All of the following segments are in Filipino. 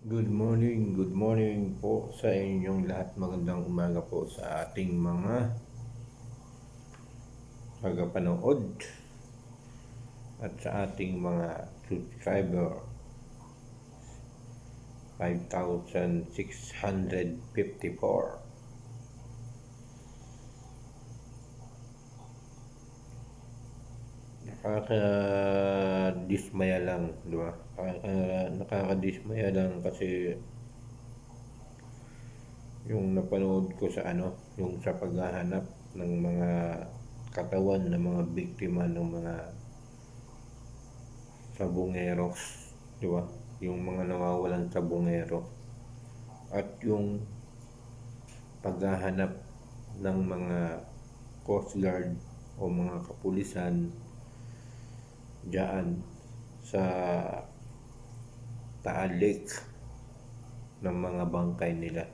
Good morning, good morning po sa inyong lahat. Magandang umaga po sa ating mga tagapanood at sa ating mga subscriber. 5,654. Nakaka-dismaya lang, di ba? Nakaka, nakaka-dismaya lang kasi yung napanood ko sa ano, yung sa paghahanap ng mga katawan ng mga biktima ng mga sabongeros, di ba? Yung mga nawawalan sabongero at yung paghahanap ng mga Coast Guard o mga kapulisan diyan sa Taal Lake ng mga bangkay nila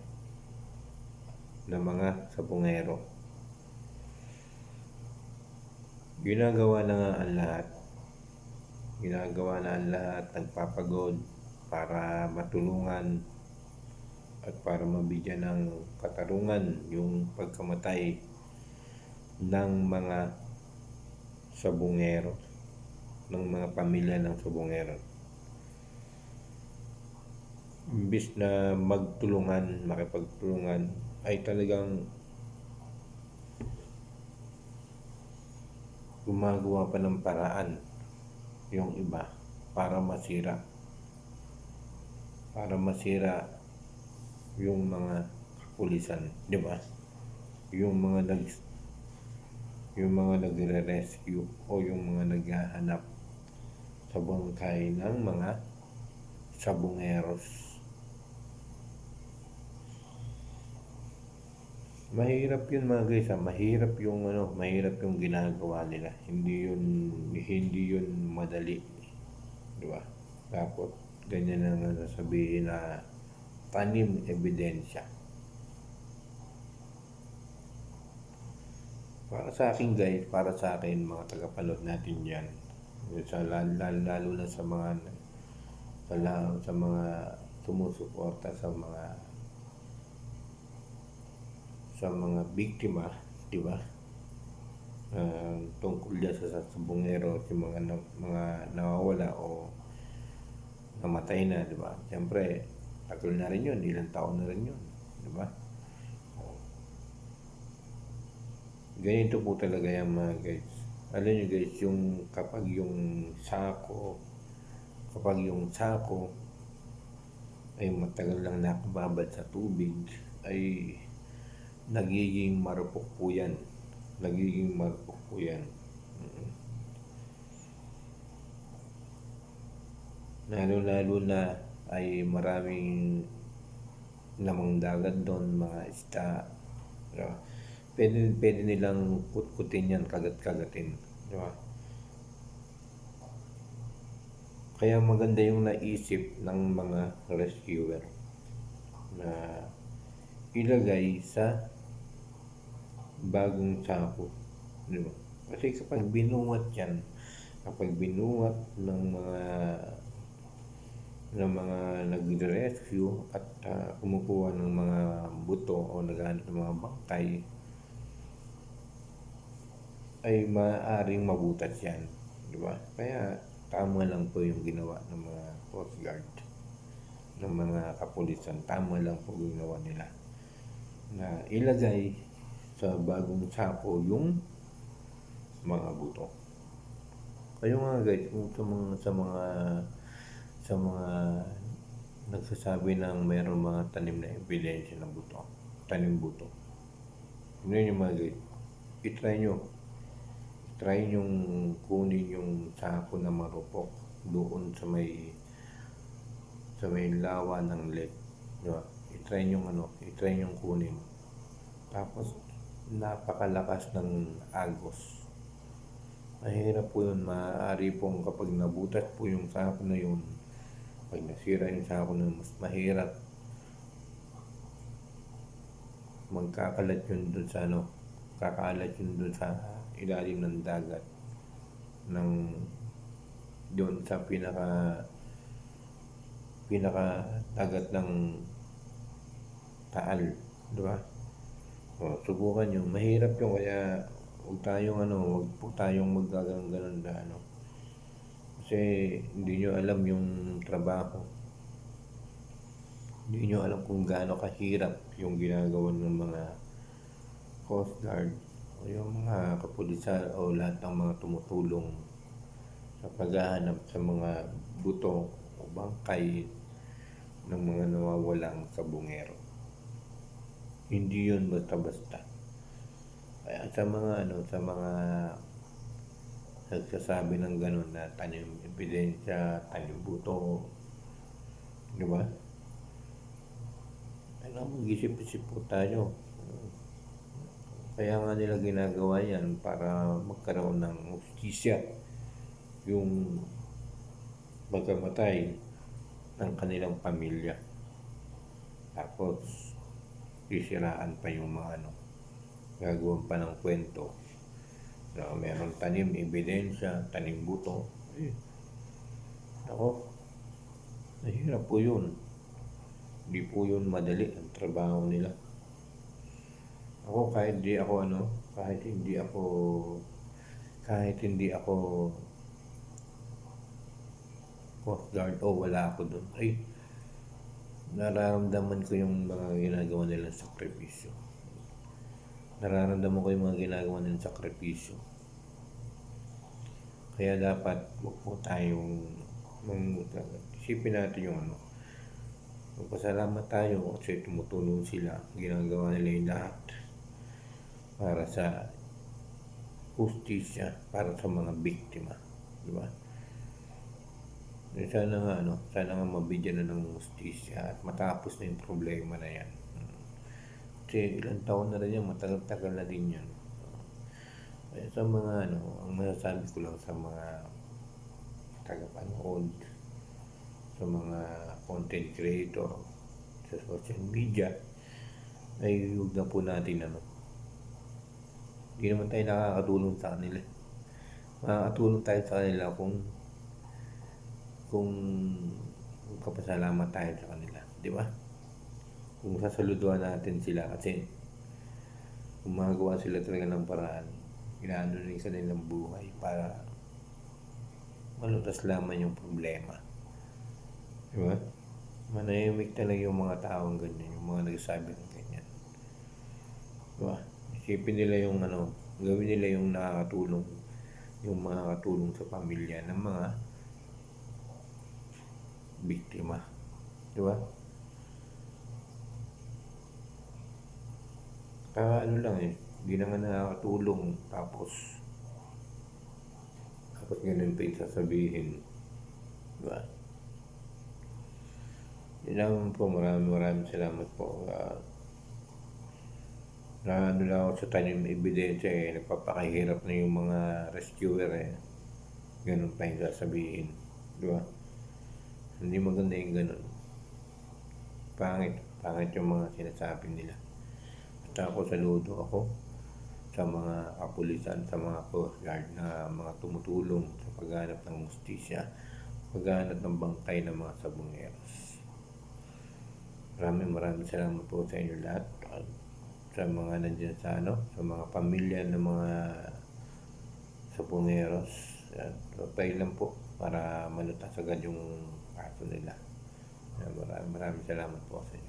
ng mga sabongero. Ginagawa na nga ang lahat. Ginagawa na ang lahat, nagpapagod para matulungan at para mabigyan ng katarungan yung pagkamatay ng mga sabongero ng mga pamilya ng sabongero. Imbis na magtulungan, makipagtulungan, ay talagang gumagawa pa ng paraan yung iba para masira. Para masira yung mga kapulisan, di ba? Yung mga nag yung mga nagre-rescue o yung mga naghahanap sa bangkay ng mga sabongeros. Mahirap yun mga guys, ha? mahirap yung ano, mahirap yung ginagawa nila. Hindi yun hindi yun madali. Di ba? Tapos ganyan na nga sasabihin na tanim ebidensya. Para sa akin guys, para sa akin mga tagapanood natin yan, sa lalo, lalo na sa mga sa, sa mga sumusuporta sa mga sa mga biktima, di ba? Uh, tungkol dyan sa sabungero, si mga na, mga nawawala o namatay na, di ba? Siyempre, tagal na rin yun, ilang taon na rin yun, di ba? Ganito po talaga yan mga guys. Alam nyo guys, yung kapag yung sako, kapag yung sako ay matagal lang nakababad sa tubig, ay nagiging marupok po yan. Nagiging marupok po yan. Lalo-lalo na ay maraming namang dagat doon, mga isda. Diba? Pwede, pwede nilang kutkutin yan, kagat-kagatin. Diba? Kaya maganda yung naisip ng mga rescuer na ilagay sa bagong sako. Di ba? Kasi kapag binuwat yan, kapag binuwat ng mga ng mga nagre-rescue at uh, kumukuha ng mga buto o naghanap ng mga bangkay ay maaaring mabutas yan. Di ba? Kaya tama lang po yung ginawa ng mga Coast Guard ng mga kapulisan. Tama lang po yung ginawa nila na ilagay sa bagong sako yung mga buto. Kayo mga guys, kung sa mga sa mga sa mga nagsasabi ng mayroong mga tanim na ebidensya ng buto, tanim buto. Yun yung mga guys, itry nyo. Try nyong kunin yung sako na marupok doon sa may sa may lawa ng lake. Diba? I-try nyo ano, i-try nyo kunin. Tapos, napakalakas ng agos. Mahirap po yun. Maaari pong kapag nabutas po yung sako na yun, pag nasira yung sako na mas mahirap magkakalat yun dun sa ano, kakalat yun dun sa ilalim ng dagat ng doon sa pinaka pinaka dagat ng Taal, di ba? O, subukan nyo. Mahirap yun kaya huwag tayong ano, huwag po tayong maggaganong na ano. Kasi hindi nyo alam yung trabaho. Hindi nyo alam kung gaano kahirap yung ginagawa ng mga Coast Guard o yung mga kapulisan o lahat ng mga tumutulong sa paghahanap sa mga buto o bangkay ng mga nawawalang sabungero. Hindi yun basta-basta. Kaya sa mga ano, sa mga nagsasabi ng gano'n na tanim ebidensya, tanim buto, di ba? Kailangan mag-isip-isip po tayo. Kaya nga nila ginagawa yan para magkaroon ng justisya yung pagkamatay ng kanilang pamilya. Tapos, sisiraan pa yung mga ano, gagawin pa ng kwento na meron tanim, ebidensya, tanim buto. Eh, ako, nahirap po yun. Hindi po yun madali ang trabaho nila. Ako kahit hindi ako ano, kahit hindi ako kahit hindi ako Coast Guard o wala ako doon. Ay, nararamdaman ko yung mga ginagawa nilang sakripisyo. Nararamdaman ko yung mga ginagawa nilang sakripisyo. Kaya dapat huwag po tayong mang, isipin natin yung ano. Magpasalamat tayo kasi tumutulong sila. Ginagawa nila yung lahat para sa justisya, para sa mga biktima. Di ba? Eh, Sana nga, ano, sana nga mabigyan na ng justisya at matapos na yung problema na yan. Kasi ilang taon na rin yan, matagal-tagal na din yan. Kaya sa mga ano, ang masasabi ko lang sa mga tagapanood, sa mga content creator, sa social media, ay huwag na po natin ano. Hindi naman tayo nakakatulong sa kanila. Makakatulong tayo sa kanila kung kung kapasalamat tayo sa kanila, di ba? Kung sasaluduhan natin sila kasi gumagawa sila talaga ng paraan, inaano na yung kanilang buhay para malutas lamang yung problema. Di ba? Manahimik talaga yung mga taong ganyan, yung mga nagsasabi ng ganyan. Di ba? Isipin nila yung ano, gawin nila yung nakakatulong, yung mga katulong sa pamilya ng mga biktima. Di ba? Kaya ano lang eh, hindi naman nakakatulong tapos tapos ganun pa yung sasabihin. Di ba? Yun lang po, maraming maraming salamat po. Uh, na ano lang ako sa tanim ebidensya eh, nagpapakahirap na yung mga rescuer eh. Ganun pa yung sasabihin. Di ba? Hindi maganda yung ganun. Pangit. Pangit yung mga sinasabi nila. At ako saludo ako sa mga kapulisan, sa mga coast guard na mga tumutulong sa paghanap ng justisya, paghanap ng bangkay ng mga sabungeros. Maraming maraming salamat po sa inyo lahat at sa mga nandiyan sa ano, sa mga pamilya ng mga sabungeros. At papay lang po para malutas agad yung kaso nila. Maraming maraming salamat po sa inyo.